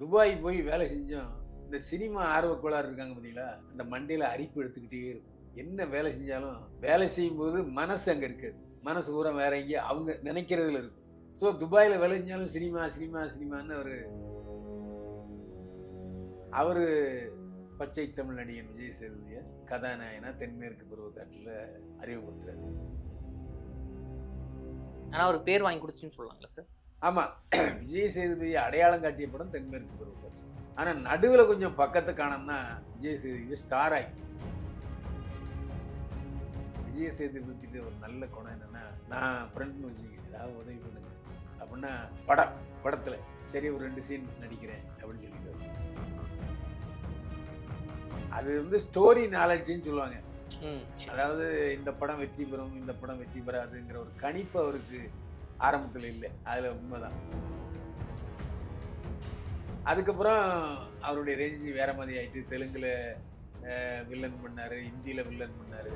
Dubai போய் வேலை செஞ்சோம். இந்த சினிமா ஆர்வக்கோளாறு இருக்காங்க பார்த்தீங்களா அந்த மண்டையில் அரிப்பு எடுத்துக்கிட்டே இருக்கும். என்ன வேலை செஞ்சாலும் வேலை செய்யும்போது மனசு அங்கே இருக்காது மனசு பூரா வேற எங்கேயோ அவங்க நினைக்கிறதுல இருக்கும் ஸோ துபாயில் வேலை செஞ்சாலும் சினிமா சினிமா சினிமான்னு அவர் அவர் பச்சை தமிழ் நடிகன் விஜய் சேதுபதிய கதாநாயகனா தென்மேற்கு பருவக்காட்டில் அறிமுகப்படுத்துறாரு. ஆனால் அவர் பேர் வாங்கி கொடுத்துன்னு சொல்லலாம்ல சார்? ஆமாம் விஜய் சேதுபதி அடையாளம் காட்டிய படம் தென்மேற்கு பருவக்காட்சி ஆனால் நடுவில் கொஞ்சம் பக்கத்தை காணோம்னா விஜய் சேதுபதி ஸ்டார் ஆக்கி. விஜய் சேதுபதிட்டு ஒரு நல்ல குணம் என்னன்னா நான் ஃப்ரெண்ட்னு வச்சுக்க ஏதாவது உதவி பண்ணுங்க. அப்படின்னா படம் படத்தில் சரி ஒரு ரெண்டு சீன் நடிக்கிறேன் அப்படின்னு சொல்லிட்டு அது வந்து ஸ்டோரி நாலேஜ்னு சொல்லுவாங்க. ம். அதாவது இந்த படம் வெற்றி பெறும் இந்த படம் வெற்றி பெறாதுங்கிற ஒரு கணிப்பு அவருக்கு ஆரம்பத்தில் இல்லை. அதில் உண்மைதான். அதுக்கப்புறம் அவருடைய ரேஞ்ச் வேற மாதிரி ஆயிட்டு தெலுங்குல வில்லன் பண்ணாரு ஹிந்தியில வில்லன் பண்ணாரு.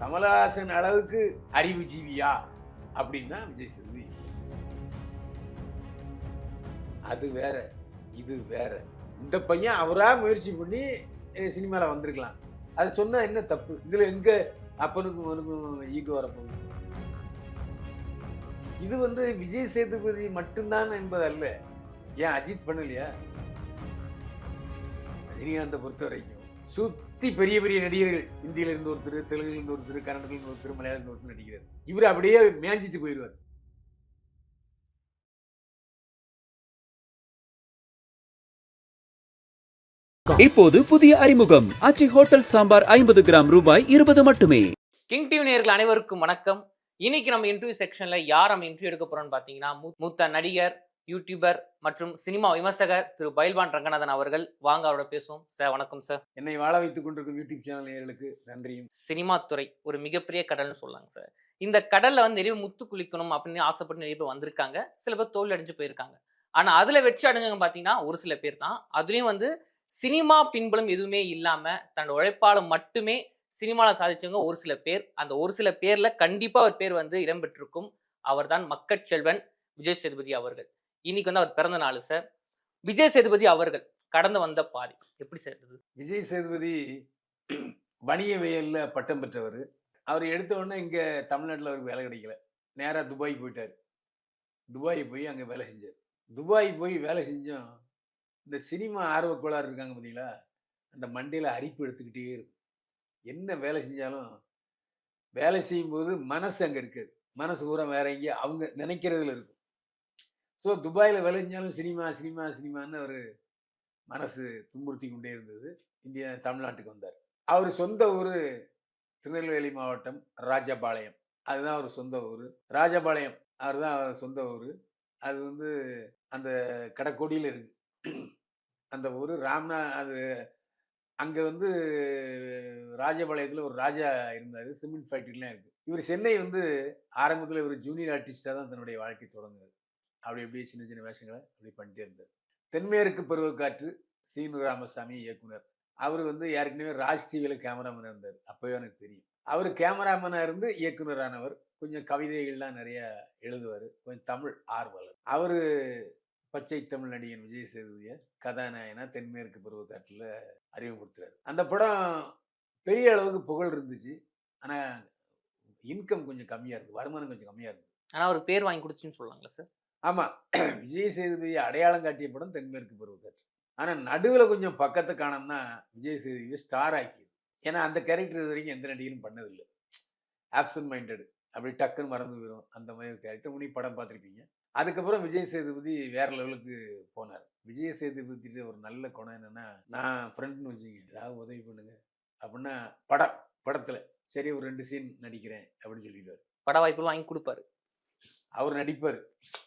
கமலஹாசன் அளவுக்கு அறிவு ஜீவியா அப்படின்னா விஜய் சேதுபதி. அது வேற இது வேற. இந்த பையன் அவராக முயற்சி பண்ணி சினிமாவில் வந்திருக்கலாம். அது சொன்னால் என்ன தப்பு? இதில் எங்கே அப்பனுக்கும் அவனுக்கும் ஈகோ வரப்போகுது. இது வந்து விஜய் சேதுபதி மட்டும்தான் என்பது அல்ல ஏன் அஜித் பண்ணலையா? ரஜினிகாந்தை பொறுத்த வரைக்கும் சுத்தி பெரிய பெரிய நடிகர்கள் இந்தியில இருந்து ஒருத்தர் தெலுங்குலேருந்து ஒருத்தர் கன்னடத்துலேருந்து ஒருத்தர் மலையாளத்துலேருந்து ஒருத்தர் நடிக்கிறார். இவர் அப்படியே மேஞ்சிட்டு போயிடுவார். இப்போது புதிய அறிமுகம். ஆச்சி ஹோட்டல் சாம்பார் ஐம்பது கிராம் ரூபாய் இருபது மட்டுமே. கிங் டிவி நேயர்கள் அனைவருக்கும் வணக்கம். இன்னைக்கு நம்ம இன்டர்வியூ செக்ஷன்ல யார் நம்ம இன்டர்வியூ எடுக்க போறோம்னு பாத்தீங்கன்னா மூத்த நடிகர் யூடியூபர் மற்றும் சினிமா விமர்சகர் திரு பைல்வான் ரங்கநாதன் அவர்கள். வாங்க அவரோட பேசுவோம். சார் வணக்கம் சார். என்னை வாழ வைத்துக் கொண்டிருக்கும் யூடியூப் சேனல் நேயர்களுக்கு நன்றியும். சினிமா துறை ஒரு மிகப்பெரிய கடல்னு சொல்லலாங்க சார். இந்த கடல்ல வந்து நிறைய முத்து குளிக்கணும் அப்படின்னு ஆசைப்பட்டு நிறைய பேர் வந்திருக்காங்க. சில பேர் தோல்வி அடைஞ்சு போயிருக்காங்க. ஆனா அதுல வெற்றி அடைஞ்சவங்க பாத்தீங்கன்னா ஒரு சில பேர் தான். அதுலயும் வந்து சினிமா பின்புலம் எதுவுமே இல்லாமல் தன்னோட உழைப்பால் மட்டுமே சினிமாவில் சாதிச்சவங்க ஒரு சில பேர். அந்த ஒரு சில பேரில் கண்டிப்பாக அவர் பேர் வந்து இடம்பெற்றிருக்கும் அவர்தான் மக்கட் செல்வன் விஜய் சேதுபதி அவர்கள். இன்னைக்கு வந்து அவர் பிறந்த நாள் சார் விஜய் சேதுபதி அவர்கள் கடந்து வந்த பாதி. எப்படி சேர்ந்தது விஜய் சேதுபதி வணிகவியலில் பட்டம் பெற்றவர். அவர் எடுத்த உடனே இங்கே தமிழ்நாட்டில் அவருக்கு வேலை கிடைக்கல. நேராக துபாய் போயிட்டார். துபாய் போய் அங்கே வேலை செஞ்சார். துபாய் போய் வேலை செஞ்சோம் இந்த சினிமா ஆர்வக்கோளாறு இருக்காங்க பார்த்தீங்களா? அந்த மண்டையில் அரிப்பு எடுத்துக்கிட்டே இருக்கும். என்ன வேலை செஞ்சாலும் வேலை செய்யும்போது மனசு அங்கே இருக்காது. மனசு பூரா வேற எங்கேயோ அவங்க நினைக்கிறதுல இருக்கும். ஸோ துபாயில் வேலை செஞ்சாலும் சினிமா சினிமா சினிமான்னு அவர் மனசு துன்புறுத்தி கொண்டே இருந்தது. இந்திய தமிழ்நாட்டுக்கு வந்தார். அவர் சொந்த ஊர் திருநெல்வேலி மாவட்டம் ராஜபாளையம். அதுதான் அவர் சொந்த ஊர். ராஜபாளையம் அவர் தான் சொந்த ஊர். அது வந்து அந்த கடக்கோடியில் இருக்கு. அந்த ஊர் ராம்னா அது அங்கே வந்து ராஜபாளையத்தில் ஒரு ராஜா இருந்தார் சிமெண்ட் ஃபேக்ட்ரிலாம் இருக்குது இவர் சென்னை வந்து ஆரம்பத்தில் இவர் ஜூனியர் ஆர்டிஸ்டாக தான் தன்னுடைய வாழ்க்கை தொடங்குது அப்படி அப்படியே சின்ன சின்ன வேஷங்களை அப்படி பண்ணிட்டே இருந்தார். தென்மேற்கு பருவக்காற்று சீனு ராமசாமி இயக்குனர். அவர் வந்து ஏற்கனவே ராஜ் டிவியில் கேமராமேன் இருந்தார். அப்போவே எனக்கு தெரியும். அவர் கேமராமேனாக இருந்து இயக்குனரானவர். கொஞ்சம் கவிதைகள்லாம் நிறைய எழுதுவார். கொஞ்சம் தமிழ் ஆர்வலர். அவர் பச்சை தமிழ் நடிகன் விஜய் சேதுபதிய கதாநாயகனா தென்மேற்கு பருவக்காற்றில் அறிமுகப்படுத்துறாரு அந்த படம் பெரிய அளவுக்கு புகழ் இருந்துச்சு. ஆனால் இன்கம் கொஞ்சம் கம்மியாக இருக்குது வருமானம் கொஞ்சம் கம்மியாக இருக்குது ஆனா ஒரு பேர் வாங்கி கொடுத்துன்னு சொல்லலாங்களா சார்? ஆமாம் விஜய் சேதுபதி அடையாளம் காட்டிய படம் தென்மேற்கு பருவக்காற்று. ஆனால் நடுவில் கொஞ்சம் பக்கத்தை காணோம்னா விஜய் சேதுபதி ஸ்டார் ஆக்கியது. ஏன்னா அந்த கேரக்டர் இது வரைக்கும் எந்த நடிகரும் பண்ணதில்லை. ஆப்சன்ட் மைண்டடு அப்படி டக்குன்னு மறந்து போயிடும் அந்த மாதிரி கேரக்டர் முனி படம் பார்த்துருப்பீங்க. அதுக்கப்புறம் விஜய் சேதுபதி வேற லெவலுக்கு போனார். விஜய் சேதுபதிட்டு ஒரு நல்ல குணம் என்னன்னா நான் ஃப்ரெண்ட்னு வச்சுங்க ஏதாவது உதவி பண்ணுங்க அப்படின்னா படம் படத்தில் சரி ஒரு ரெண்டு சீன் நடிக்கிறேன் அப்படின்னு சொல்லிடுவார். பட வாய்ப்புகள் வாங்கி கொடுப்பாரு. அவர் நடிப்பார்.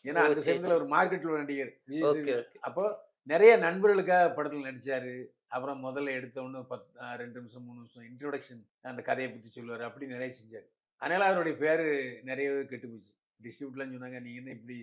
ஏன்னா அந்த சமயத்தில் ஒரு மார்க்கெட்டில் நடிகர் அப்போ நிறைய நண்பர்களுக்காக படத்தில் நடிச்சாரு. அப்புறம் முதல்ல எடுத்த உடனே பத்து ரெண்டு நிமிஷம் மூணு நிமிஷம் இன்ட்ரோடக்ஷன் அந்த கதையை பற்றி சொல்லுவார். அப்படி நிறைய செஞ்சார். அதனால அவருடைய பேர் நிறையவே கெட்டு போச்சு டிஸ்ட்ரிபியூட்லாம் சொன்னாங்க நீங்கள் என்ன இப்படி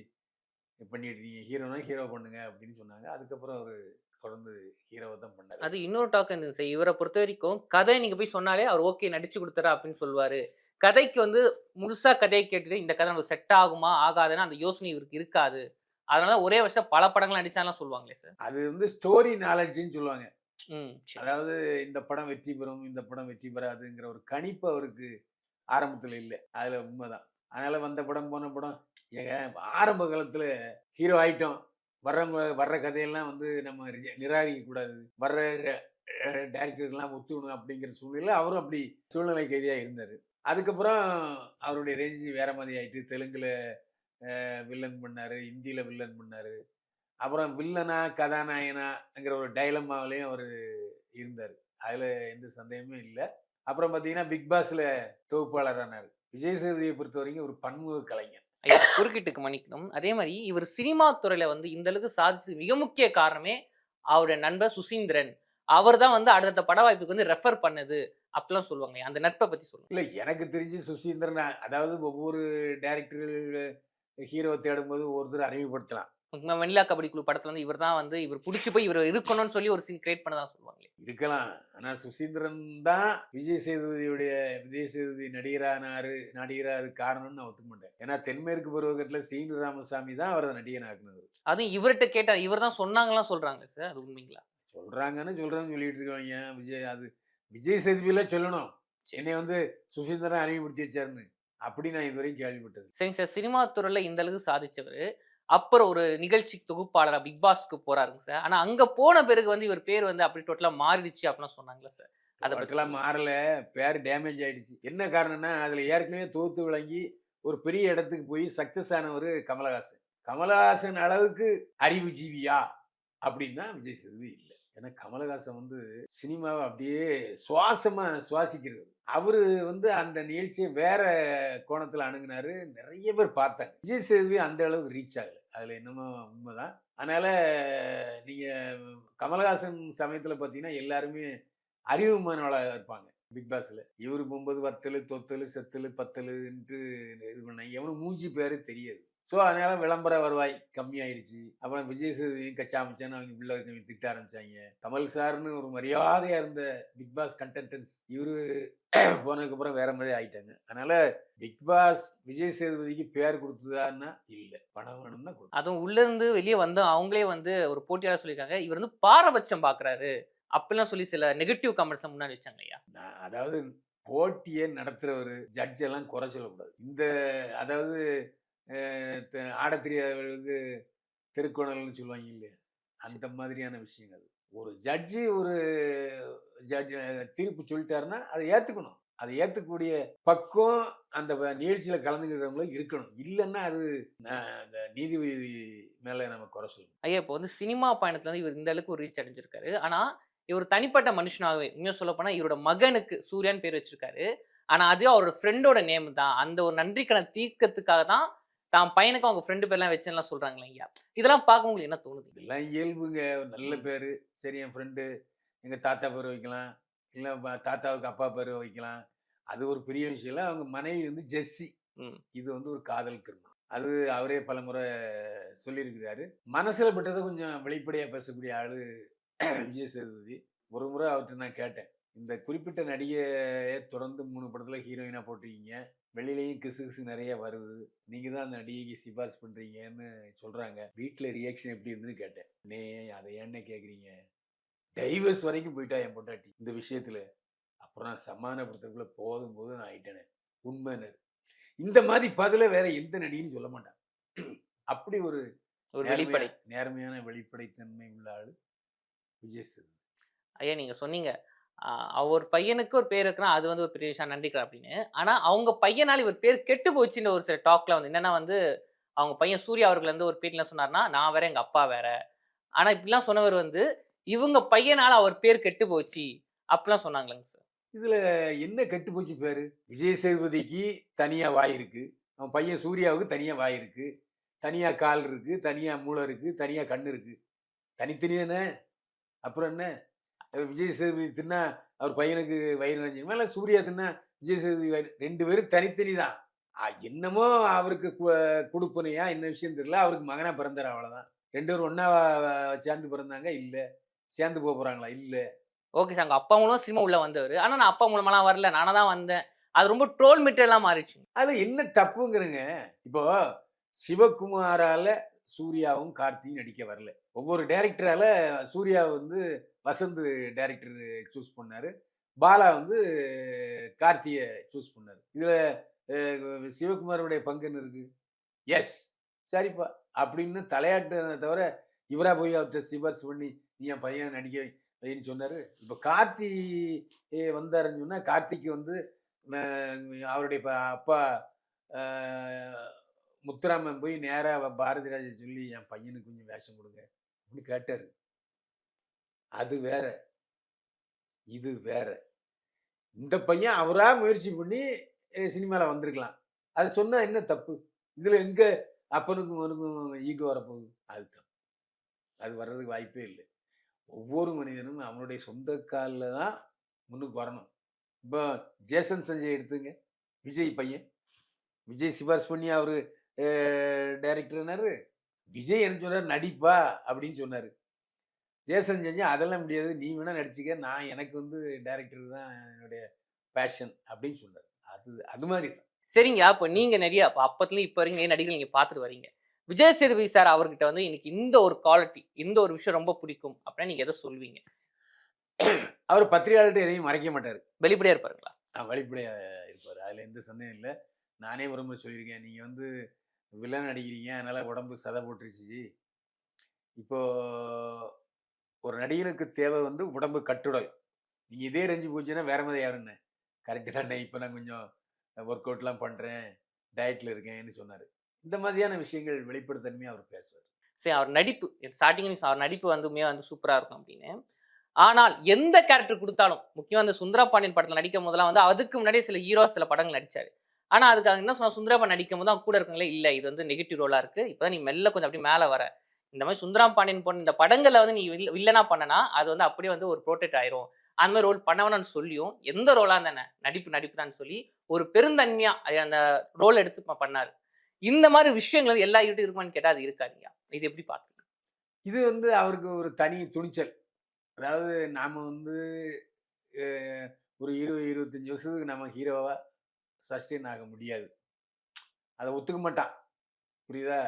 பண்ணிட்டு இருக்கீங்க ஹீரோனா ஹீரோ பண்ணுங்க அப்படின்னு சொன்னாங்க. அதுக்கப்புறம் அவர் தொடர்ந்து ஹீரோவை தான் பண்ணார். அது இன்னொரு டாக் இருந்துச்சு சார் இவரை பொறுத்த வரைக்கும் கதை நீங்க போய் சொன்னாலே அவர் ஓகே நடிச்சு கொடுத்துறா அப்படின்னு சொல்லுவாரு. கதைக்கு வந்து முழுசா கதையை கேட்டுட்டு இந்த கதை நமக்கு செட் ஆகுமா ஆகாதுன்னா அந்த யோசனை இவருக்கு இருக்காது. அதனால ஒரே வருஷம் பல படங்கள் நடிச்சாலாம் சொல்லுவாங்களே சார். அது வந்து ஸ்டோரி நாலேஜ்னு சொல்லுவாங்க. அதாவது இந்த படம் வெற்றி பெறும் இந்த படம் வெற்றி பெறாதுங்கிற ஒரு கணிப்பு அவருக்கு ஆரம்பத்தில் இல்லை. அதில் உண்மைதான். அதனால வந்த படம் போன படம் ஏங்க ஆரம்ப காலத்தில் ஹீரோ ஆயிட்டோம். வர்றவங்க வர்ற கதையெல்லாம் வந்து நம்ம நிராகரிக்கக்கூடாது. நிராகரிக்க கூடாது வர்ற டேரக்டருக்கெல்லாம் ஒத்துக்கணும் அப்படிங்கிற சூழ்நிலை அவரும் அப்படி சூழ்நிலை கைதியாக இருந்தார். அதுக்கப்புறம் அவருடைய ரேஞ்சு வேற மாதிரி ஆயிட்டு தெலுங்கில் வில்லன் பண்ணார் ஹிந்தியில் வில்லன் பண்ணார். அப்புறம் வில்லனா கதாநாயனாங்கிற ஒரு டைலமாவிலையும் அவர் இருந்தார். அதில் எந்த சந்தேகமும் இல்லை. அப்புறம் பார்த்தீங்கன்னா பிக் பாஸில் தொகுப்பாளரானார். விஜய் சேதுபதியை பொறுத்த வரைக்கும் ஒரு பன்முக கலைஞர் குறுக்கிட்டுக்கு மன்னிக்கணும். அதே மாதிரி இவர் சினிமா துறையில வந்து இந்த அளவுக்கு சாதிச்சது மிக முக்கிய காரணமே அவருடைய நண்பர் சுசீந்திரன். அவர் தான் வந்து அடுத்த பட வாய்ப்புக்கு வந்து ரெஃபர் பண்ணது அப்படிலாம் சொல்லுவாங்க அந்த நட்பை பத்தி சொல்லுங்க. இல்லை எனக்கு தெரிஞ்சு சுசீந்திரன் அதாவது ஒவ்வொரு டேரக்டர்கள் ஹீரோவை தேடும்போது ஒருத்தர் அறிமுகப்படுத்தலாம். வெண்ணிலா கபடி குழு படத்துல வந்து இவர் தான் வந்து இவர் பிடிச்சி போய் இவர் இருக்கணும்னு சொல்லி ஒரு சீன் கிரியேட் பண்ணதான் சொல்லுவாங்களே. இருக்கலாம். ஆனால் சுசீந்திரன் தான் விஜய் சேதுபதியுடைய விஜய் சேதுபதி நடிகரானாரு நடிகரா அது காரணம்னு நான் ஒத்துக்க மாட்டேன். ஏன்னா தென்மேற்கு பருவகத்தில் சீனு ராமசாமி தான் அவரை நடிகன் ஆக்குனது அதுவும் இவர்கிட்ட கேட்டா இவர் தான் சொன்னாங்கலாம் சொல்றாங்க சார் அது உண்மைங்களா? சொல்றாங்கன்னு சொல்றாங்கன்னு சொல்லிட்டு இருக்காங்க விஜய் அது விஜய் சேதுபதியில சொல்லணும். என்னை வந்து சுசீந்திரன் அறிமுகப்படுத்தி வச்சாருன்னு. அப்படி நான் இதுவரையும் கேள்விப்பட்டது சரிங்க சார் சினிமா துறையில இந்த அளவுக்கு சாதிச்சவர். அப்புறம் ஒரு நிகழ்ச்சி தொகுப்பாளரா பிக் பாஸ்க்கு போறாருங்க சார். ஆனா அங்க போன பிறகு வந்து இவர் பேர் வந்து அப்படி டோட்டலா மாறிடுச்சு அப்படிலாம் சொன்னாங்களா சார். அதை அதுக்கெல்லாம் மாறல. பேர் டேமேஜ் ஆயிடுச்சு. என்ன காரணம்னா அதுல ஏற்கனவே தோத்து விளங்கி ஒரு பெரிய இடத்துக்கு போய் சக்சஸ் ஆனவர் கமலஹாசன். கமலஹாசன் அளவுக்கு அறிவு ஜீவியா அப்படின்னா விஜய் சேதுபதி இல்லை. ஏன்னா கமலஹாசன் வந்து சினிமாவை அப்படியே சுவாசமா சுவாசிக்கிறது. அவரு வந்து அந்த நிகழ்ச்சியை வேற கோணத்துல அணுகுனாரு. நிறைய பேர் பார்த்தாங்க. விஜய் சேதுபதி அந்த அளவுக்கு ரீச் ஆகல. அதுல என்னமோ உண்மைதான். அதனால நீங்க கமலஹாசன் சமயத்துல பார்த்தீங்கன்னா எல்லாருமே அறிவுமானவளாக இருப்பாங்க. பிக் பாஸ்ல. இவரு போகும்போது வத்தலு தொத்தலு செத்தலு பத்தலுன்ட்டு இது பண்ணாங்க எவனும் மூஞ்சி பேரு தெரியாது. ஸோ அதனால விளம்பர வருவாய் கம்மியாயிடுச்சு. அப்புறம் விஜய் சேதுவையும் கச்சாமிச்சான்னு அவங்க உள்ள இருக்கவங்க திட்ட ஆரம்பிச்சாங்க. கமல் சார்னு ஒரு மரியாதையா இருந்த பிக் பாஸ் கண்டென்டன்ஸ் இவரு போனதுக்கப்புறம் வேற மாதிரி ஆயிட்டாங்க. அதனால பிக் பாஸ் விஜய் சேதுபதிக்கு பேர் கொடுத்ததான்னா இல்லை. பணம் வேணும்னா கொடுத்து அதுவும் உள்ள இருந்து வெளியே வந்து அவங்களே வந்து ஒரு போட்டியாளர் சொல்லியிருக்காங்க. இவர் வந்து பாரபட்சம் பாக்குறாரு அப்படிலாம் சொல்லி சில நெகட்டிவ் கமெண்ட்ஸ் முன்னாடி வச்சாங்க ஐயா நான் அதாவது போட்டியை நடத்துறவர் ஜட்ஜ் எல்லாம் குறை சொல்லக்கூடாது. இந்த அதாவது அஹ், த- ஆடத் தெரியாதவர்களுக்கு திருக்குறள்னு சொல்லுவாங்க இல்லையா? அந்த மாதிரியான விஷயம் அது ஒரு ஜட்ஜி ஒரு ஜட்ஜ் தீர்ப்பு சொல்லிட்டாருன்னா அதை ஏற்றுக்கணும் அதை ஏற்றக்கூடிய பக்குவம் அந்த நிகழ்ச்சியில கலந்துக்கிறவங்களுக்கு இருக்கணும். இல்லைன்னா அது அந்த நீதிபதி மேலே நம்ம குறை சொல்லணும். ஐயா இப்போ வந்து சினிமா பயணத்துல வந்து இவர் இந்த அளவுக்கு ஒரு ரீச் அடைஞ்சிருக்காரு. ஆனா இவர் தனிப்பட்ட மனுஷனாகவே உண்மையா சொல்ல போனா இவரோட மகனுக்கு சூர்யான்னு பேர் வச்சிருக்காரு. ஆனா அது அவரோட ஃப்ரெண்டோட நேம் தான். அந்த ஒரு நன்றிக்கண தீர்க்கத்துக்காக தான் தான் பையனுக்கு அவங்க ஃப்ரெண்டு பேர்லாம் வச்சுலாம் சொல்றாங்களே ஐயா. இதெல்லாம் பார்க்க உங்களுக்கு என்ன தோணுது? இதெல்லாம் இயல்புங்க. நல்ல. பேர். சரி என் ஃப்ரெண்டு எங்கள் தாத்தா பேர் வைக்கலாம். இல்லை தாத்தாவுக்கு அப்பா பேர் வைக்கலாம். அது ஒரு பெரிய விஷயம் இல்லை. அவங்க மனைவி வந்து ஜெஸ்ஸி. இது வந்து ஒரு காதல் திருமணம். அது அவரே பலமுறை சொல்லியிருக்கிறாரு. மனசில் பட்டதை கொஞ்சம் வெளிப்படையாக பேசக்கூடிய ஆளு விஜய் சேதுபதி ஒரு முறை அவர்கிட்ட நான் கேட்டேன். இந்த குறிப்பிட்ட நடிகையை தொடர்ந்து மூணு படத்தில் ஹீரோயினாக போட்டிருக்கீங்க. வெளியிலையும் கிசு கிசு நிறைய வருது. நீங்கள் தான் அந்த நடிகைக்கு சிபாரிசு பண்ணுறீங்கன்னு சொல்கிறாங்க வீட்டில் ரியாக்ஷன் எப்படி இருந்துன்னு கேட்டேன். நே அதை ஏன்னு கேட்குறீங்க டைவர்ஸ் வரைக்கும் போயிட்டா என் பொண்டாட்டி. இந்த விஷயத்தில். அப்புறம் நான் சமாதானப்படுத்துறதுக்குள்ள போதும் போது நான் ஆயிட்டேனே. உண்மைன்னு. இந்த மாதிரி பதில வேற எந்த நடிகைன்னு சொல்ல மாட்டான். அப்படி ஒரு ஒரு வெளிப்படை. நேர்மையான வெளிப்படைத்தன்மை உள்ள ஆளு விஜய் சேதுபதி. ஐயா நீங்க சொன்னீங்க. அவர் பையனுக்கு ஒரு பேர் இருக்குன்னா அது வந்து ஒரு பெரிய விஷயம். நன்றிக்கிறேன் அப்படின்னு. ஆனால் அவங்க பையனால் இவர் பேர் கெட்டு போச்சுன்ற ஒரு சில டாக்ல வந்து என்னன்னா வந்து அவங்க பையன் சூர்யா அவர்கள் வந்து ஒரு பேட்டில சொன்னார்னா நான் வேற எங்க அப்பா வேற. ஆனால் இப்படிலாம் சொன்னவர் வந்து இவங்க பையனால் அவர் பேர் கெட்டு போச்சு. அப்படிலாம் சொன்னாங்களேங்க சார். இதில் என்ன கெட்டு போச்சு பேர்? விஜய் சேதுபதிக்கு தனியாக வாய் இருக்கு. அவன் பையன் சூர்யாவுக்கு தனியாக வாய் இருக்கு. தனியாக கால் இருக்குது தனியாக மூளை இருக்குது தனியாக கண் இருக்குது தனித்தனி தானே அப்புறம் என்ன? விஜய் சேதுபதி தின்னா அவர் பையனுக்கு வயிறு நினைஞ்சுமா இல்லை சூர்யா தின்னா விஜய் சேதுபதி வயிறு ரெண்டு பேரும் தனித்தனி தான். என்னமோ அவருக்கு கொடுப்பனையா என்ன விஷயம் தெரியல. அவருக்கு மகனா பிறந்தார் அவ்வளவுதான். ரெண்டு பேரும் ஒண்ணா சேர்ந்து பிறந்தாங்க? இல்ல. சேர்ந்து போக போறாங்களா? இல்ல. Okay sir. அங்க அப்பா மூலம் சினிமா உள்ள வந்தவர். ஆனா நான் அப்பா மூலமாலாம் வரல. நானா தான் வந்தேன். அது ரொம்ப ட்ரோல் மெட்டீரியலா மாறிடுச்சு. அது என்ன தப்புங்கிறங்க. இப்போ சிவகுமாரால சூர்யாவும் கார்த்தியும் நடிக்க வரல. ஒவ்வொரு டைரக்டரால சூர்யா வந்து வசந்த் டைரக்டர் சூஸ் பண்ணார். பாலா வந்து கார்த்தியை சூஸ் பண்ணாரு. இதில் சிவகுமாரோடைய பங்குன்னு இருக்குது எஸ் சரிப்பா. அப்படின்னு தலையாட்டு தவிர இவராக போய் அவர்கிட்ட சிபாரிசு பண்ணி நீ என் பையன் நடிக்க வைன்னு சொன்னார். இப்போ கார்த்தி வந்தாருன்னு சொன்னால் கார்த்திக்கு வந்து அவருடைய அப்பா முத்துராமன் போய் நேராக பாரதிராஜை சொல்லி என் பையனுக்கு கொஞ்சம் வேஷம் கொடுங்க அப்படின்னு கேட்டார். அது வேற. இது வேற. இந்த பையன் அவரா முயற்சி பண்ணி சினிமாவில் வந்திருக்கலாம். அது சொன்னால் என்ன தப்பு? இதில் எங்கே அப்பனுக்கும் அவனுக்கும் ஈகோ வரப்போகுது? அது தப்பு. அது வர்றதுக்கு வாய்ப்பே இல்லை. ஒவ்வொரு மனிதனும் அவனுடைய சொந்த காலில் தான் முன்னுக்கு வரணும். இப்போ ஜேசன் சஞ்சய் எடுத்துங்க. விஜய் பையன். விஜய் சிபாரிசு பண்ணி அவர் டைரக்டர்னாரு விஜய் என்ன சொன்னார் நடிப்பா அப்படின்னு சொன்னார். ஜேசன் சஞ்சய் அதெல்லாம் முடியாது. நீ வேணா நடிச்சுக்க. நான் எனக்கு வந்து டைரக்டர் தான் என்னுடைய பேஷன் அப்படின்னு சொன்னார் அது அது மாதிரி தான். சரிங்க. அப்போ நீங்க நிறைய அப்ப அப்பத்துல இப்ப வரைக்கும் நிறைய நடிகர்கள் நீங்க பார்த்துட்டு வரீங்க விஜய் சேதுபதி சார் அவர்கிட்ட வந்து இன்னைக்கு இந்த ஒரு குவாலிட்டி இந்த ஒரு விஷயம் ரொம்ப பிடிக்கும் அப்படின்னா நீங்க எதை சொல்வீங்க அவர் பத்திரிகையாளர்கிட்ட எதையும் மறைக்க மாட்டார். வெளிப்படையா இருப்பாருங்களா? வெளிப்படையாக இருப்பார். அதில் எந்த சந்தேகம் இல்லை. நானே ஒரு முறை சொல்லியிருக்கேன். நீங்கள் வந்து வில்லன் நடிக்கிறீங்க அதனால் உடம்பு சதை போட்டுருச்சு. இப்போ ஒரு நடிகனுக்கு தேவை வந்து உடம்பு கட்டுடல். நீங்கள் இதே ரெஞ்சு போச்சுன்னா வேற மாதிரி யாருன்னு? கரெக்டு தானே. இப்போ நான் கொஞ்சம் ஒர்க் அவுட்லாம் பண்ணுறேன் டயட்டில் இருக்கேன்னு சொன்னார். இந்த மாதிரியான விஷயங்கள் வெளிப்படைத்தன்மையாக அவர் பேசுவார். சரி அவர் நடிப்பு ஸ்டார்டிங் அவர் நடிப்பு வந்துமே வந்து சூப்பராக இருக்கும் அப்படின்னு. ஆனால் எந்த கேரக்டர் கொடுத்தாலும் முக்கியமாக அந்த சுந்தரபாண்டியன் படத்தில் நடிக்கும் போதெல்லாம் வந்து அதுக்கு முன்னாடியே சில ஹீரோ சில படங்கள் நடித்தார் ஆனால் அதுக்காக என்ன சொன்னால் சுந்தரபாண்டியன் நடிக்கும் போது அவங்க கூட இருக்கங்களே இல்லை இது வந்து நெகட்டிவ் ரோலாக இருக்குது இப்பதான் நீ மெல்ல கொஞ்சம் அப்படியே மேலே வர. இந்த மாதிரி சுந்தரம் பாண்டியன் போன இந்த படங்களை வந்து நீ வில்லனா பண்ணனா அது வந்து அப்படியே வந்து ஒரு ப்ரோட்டேட் ஆயிரும். அந்த மாதிரி ரோல் பண்ணவனு சொல்லியும் எந்த ரோலா தானே நடிப்பு நடிப்பு தான் சொல்லி ஒரு பெருந்தன்மையா அது அந்த ரோல் எடுத்து பண்ணாரு. இந்த மாதிரி விஷயங்கள் வந்து எல்லா யூட்டும் இருக்குமான்னு கேட்டால் அது இருக்காதுங்க. இது எப்படி பாக்குறீங்க இது வந்து அவருக்கு ஒரு தனி துணிச்சல். அதாவது நாம் வந்து ஒரு இருபது இருபத்தஞ்சி வருஷத்துக்கு நம்ம ஹீரோவாக சஸ்டெயின் ஆக முடியாது. அதை ஒத்துக்க மாட்டான். புரியுதா?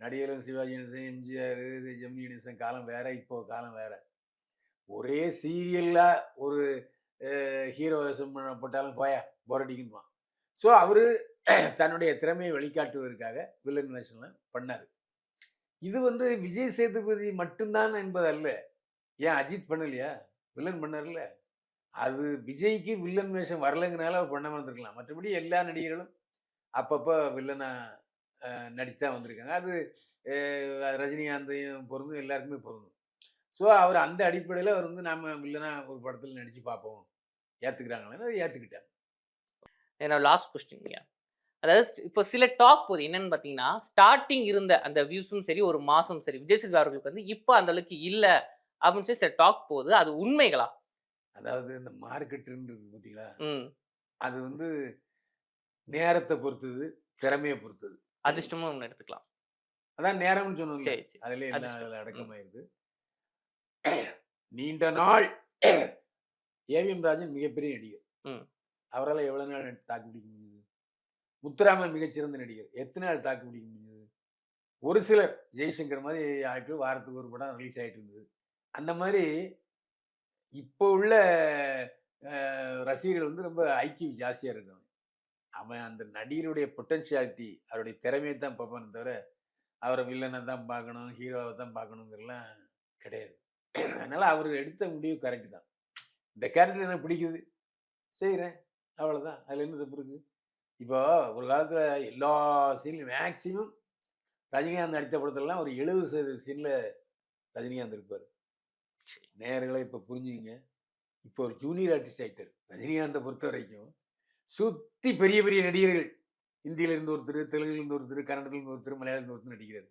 நடிகரும் சிவாஜி கணேசன் எம்ஜிஆர் ஜெமினி கணேசன் காலம் வேற இப்போ காலம் வேற. ஒரே சீரியலில் ஒரு ஹீரோ வேஷம் போட்டாலும் போயா போர் ஸோ அவர் தன்னுடைய திறமையை வெளிக்காட்டுவதற்காக வில்லன் வேஷம்லாம் பண்ணார். இது வந்து விஜய் சேதுபதி மட்டும்தான் என்பதல்ல. ஏன் அஜித் பண்ணலையா? வில்லன் பண்ணார்ல அது விஜய்க்கு வில்லன் வேஷம் வரலைங்கனால அவர் பண்ண வந்திருக்கலாம் மற்றபடி எல்லா நடிகர்களும் அப்பப்போ வில்லனாக நடித்தா வந்திருக்காங்க. அது ரஜினிகாந்தையும் பொருந்தும் எல்லாருக்குமே பொருந்தும். ஸோ அவர் அந்த அடிப்படையில் அவர் வந்து நாம வில்லனா ஒரு படத்தில் நடித்து பார்ப்போம் ஏற்றுக்கிறாங்களேன்னு அதை ஏற்றுக்கிட்டாங்க என்னோட லாஸ்ட் கொஸ்டின்ங்க அதாவது இப்போ சில டாக் போகுது. என்னன்னு பார்த்தீங்கன்னா ஸ்டார்டிங் இருந்த அந்த வியூஸும் சரி ஒரு மாசம் சரி விஜய் சேதுபதி அவர்களுக்கு வந்து இப்போ அந்த அளவுக்கு இல்லை அப்படின்னு சொல்லி சில டாக் போகுது. அது உண்மைகளா? அதாவது இந்த மார்க்கெட்டுன்னு இருக்கு பார்த்தீங்களா அது வந்து நேரத்தை பொறுத்தது திறமையை பொறுத்தது. அதிர்ஷ்டமும் ஒன்று எடுத்துக்கலாம். அதான் நேரம்னு சொன்னோம்ல. சரி சரி. அதுல. அடக்கமாயிருது. நீண்ட நாள் ஏவிஎம் ராஜன் மிகப்பெரிய நடிகர். அவரால் எவ்வளவு நாள் தாக்கு பிடிக்க முடியுது முத்துராமன் மிகச்சிறந்த நடிகர். எத்தனை நாள் தாக்கு பிடிக்க முடியுது ஒரு சிலர் ஜெய்சங்கர் மாதிரி ஆட்கள் வாரத்துக்கு ஒரு படம் ரிலீஸ் ஆயிட்டு இருந்தது. அந்த மாதிரி இப்போ உள்ள ரசிகர்கள் வந்து ரொம்ப ஐக்கியம் ஜாஸ்தியா இருக்காங்க. அவன் அந்த நடிகருடைய பொட்டன்ஷியாலிட்டி அவருடைய திறமையை தான் பார்ப்பானே தவிர அவரை வில்லனை தான் பார்க்கணும் ஹீரோவை தான் பார்க்கணுங்கிறலாம் கிடையாது. அதனால அவர் எடுத்த முடிவு கரெக்டு தான். இந்த கேரக்டர் எனக்கு பிடிக்குது. செய்கிறேன் அவ்வளோதான் அதில் என்ன தப்பு இருக்கு? இப்போ ஒரு காலத்தில் எல்லா சீன்லையும் மேக்சிமம் ரஜினிகாந்த் நடித்த படத்துலலாம் ஒரு எழுபது சதவீத சீனில் ரஜினிகாந்த் இருப்பார். நேர்களை இப்போ புரிஞ்சுங்க இப்போ ஒரு ஜூனியர் ஆர்டிஸ்ட் ஆகிட்டார் ரஜினிகாந்தை பொறுத்த வரைக்கும் சுற்றி பெரிய பெரிய நடிகர்கள். ஹிந்தியில இருந்து ஒருத்தர் தெலுங்குல இருந்து ஒருத்தர் கன்னடத்துல இருந்து ஒருத்தர் மலையாளத்துல இருந்து ஒருத்தர் நடிக்கிறார்.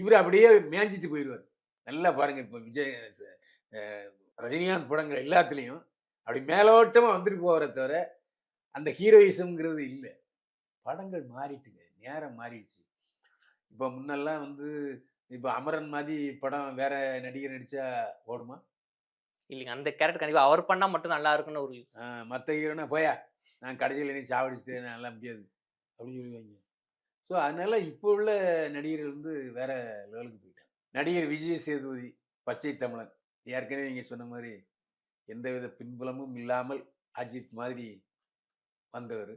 இவர் அப்படியே மேய்ஞ்சிட்டு போயிடுவார் நல்லா பாருங்க இப்போ விஜய் ரஜினிகாந்த் படங்கள் எல்லாத்துலேயும் அப்படி மேலோட்டமாக வந்துட்டு போகிற தவிர அந்த ஹீரோயிசம்ங்கிறது இல்லை. படங்கள் மாறிட்டுங்க. நேரம் மாறிடுச்சு. இப்போ முன்னெல்லாம் வந்து இப்போ அமரன் மாதிரி படம் வேற நடிகர் நடிச்சா ஓடுமா? இல்லைங்க. அந்த கேரக்டர் கண்டிப்பா அவர் பண்ணா மட்டும் நல்லா இருக்குன்னு ஒரு மற்ற ஹீரோனா போயா? நான் கடைசியில் நீ சாவடிச்சுட்டு நல்லா முடியாது. அப்படின்னு சொல்லுவாங்க ஸோ அதனால் இப்போ உள்ள நடிகர்கள் வந்து வேற லெவலுக்கு போயிட்டாங்க. நடிகர் விஜய் சேதுபதி பச்சை தமிழன். ஏற்கனவே நீங்கள் சொன்ன மாதிரி எந்தவித பின்புலமும் இல்லாமல் அஜித் மாதிரி வந்தவர்.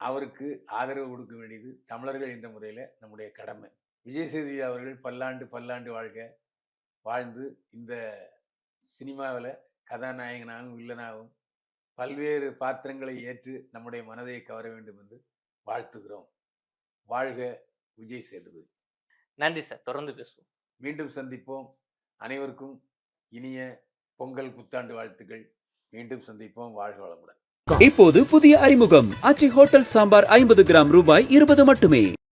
அவருக்கு ஆதரவு கொடுக்க வேண்டியது தமிழர்கள் என்ற முறையில் நம்முடைய கடமை. விஜய் சேதுபதி அவர்கள் பல்லாண்டு பல்லாண்டு வாழ்க வாழ்ந்து இந்த சினிமாவில் கதாநாயகனாகவும் வில்லனாகவும் பல்வேறு பாத்திரங்களை ஏற்று நம்முடைய மனதை கவர வேண்டும் என்று வாழ்த்துகிறோம். வாழ்க விஜய் சேதுபதி. நன்றி சார். தொடர்ந்து பேசுவோம். மீண்டும் சந்திப்போம். அனைவருக்கும் இனிய பொங்கல் புத்தாண்டு வாழ்த்துக்கள். மீண்டும் சந்திப்போம். வாழ்க வளமுடன். இப்போது புதிய அறிமுகம். ஆச்சி ஹோட்டல் சாம்பார் ஐம்பது கிராம் ரூபாய் இருபது மட்டுமே.